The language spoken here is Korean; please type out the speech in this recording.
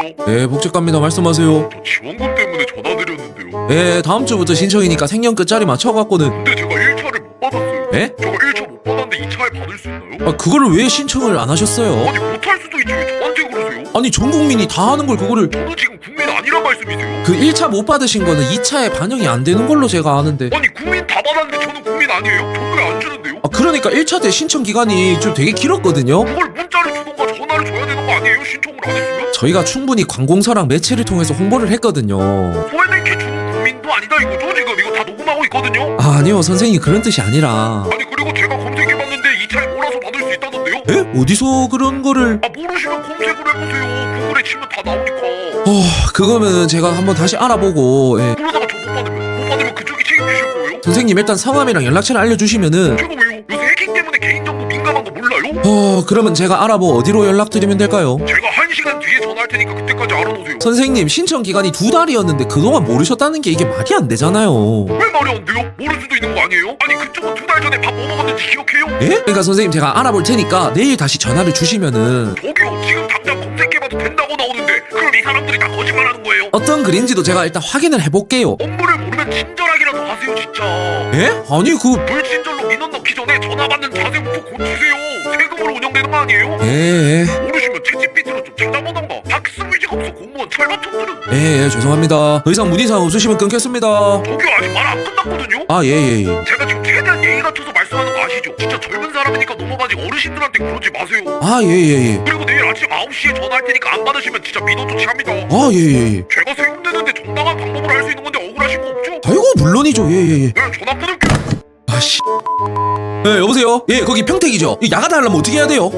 여보세요? 네 복직갑니다 말씀하세요 저 지원금 때문에 전화드렸는데요. 네 다음 주부터 신청이니까 생년 끝자리 맞춰갖고는 근데 제가 1차를 못 받았어요. 예? 제가 1차 못 받았는데 2차에 받을 수 있나요? 아 그거를 왜 신청을 안 하셨어요? 아니 못할 수도 있지 왜 저한테 그러세요? 아니 전 국민이 다 하는 걸 그거를 저는 지금 국민 아니란 말씀이세요? 그 1차 못 받으신 거는 2차에 반영이 안 되는 걸로 제가 아는데 아니 국민 다 받았는데 저는 국민 아니에요? 저 그러니까 1차 때 신청 기간이 좀 되게 길었거든요 그걸 문자를 주던가 전화를 줘야 되는 거 아니에요? 신청을 안 했으면? 저희가 충분히 관공서랑 매체를 통해서 홍보를 했거든요 소외된 개충 국민도 아니다 이거죠 지금 이거 다 녹음하고 있거든요? 아, 아니요 선생님 그런 뜻이 아니라 아니 그리고 제가 검색해봤는데 2차에 몰아서 받을 수 있다던데요? 에? 어디서 그런 거를 아 모르시면 검색을 해보세요 구글에 치면 다 나오니까 어 그거면 제가 한번 다시 알아보고 예. 그러다가 저 못 받으면 못 받으면 그쪽이 책임지실 거예요? 선생님 일단 성함이랑 연락처를 알려주시면은 제가 왜요? 개인정보 민감한 거 몰라요? 어 그러면 제가 알아보고 어디로 연락드리면 될까요? 제가 한 시간 뒤에 전화할 테니까 그때까지 알아놓으세요 선생님 신청 기간이 두 달이었는데 그동안 모르셨다는 게 이게 말이 안 되잖아요 왜 말이 안 돼요? 모를 수도 있는 거 아니에요? 아니 그쪽은 두 달 전에 밥 뭐 먹었는지 기억해요? 예? 그러니까 선생님 제가 알아볼 테니까 내일 다시 전화를 주시면은 저기요 지금 당장 검색해봐도 된다고 나오는데 그럼 이 사람들이 다 거짓말하는 거예요? 어떤 글인지도 제가 일단 확인을 해볼게요 업무를 모르면 친절하기라도 하세요 진짜 예? 아니 그 불친절로 민원 전에 전화 받는 자세부터 고치세요 세금으로 운영되는 거 아니에요? 예, 예, 모르시면 채찌피트로 좀 찾아보던가 학습의지가 없어 공무원 찰밥통들은 예, 예, 죄송합니다. 더 이상 문의사항 없으시면 끊겠습니다. 저기 아직 말 안 끝났거든요? 아, 예, 예, 예. 제가 지금 최대한 예의 갖춰서 말씀하는 거 아시죠? 진짜 젊은 사람이니까 넘어가지 어르신들한테 그러지 마세요 아, 예, 예, 예. 그리고 내일 아침 9시에 전화할 테니까 안 받으시면 진짜 민원 조치합니다 아, 예, 예, 예. 제가 세금 내는데 정당한 방법으로 할 수 있는 건데 억울하신 거 없죠? 아이고, 물론이죠. 예, 예, 예. 네 전화 씨. 예, 여보세요? 예, 거기 평택이죠? 이 야간 하려면 어떻게 해야 돼요?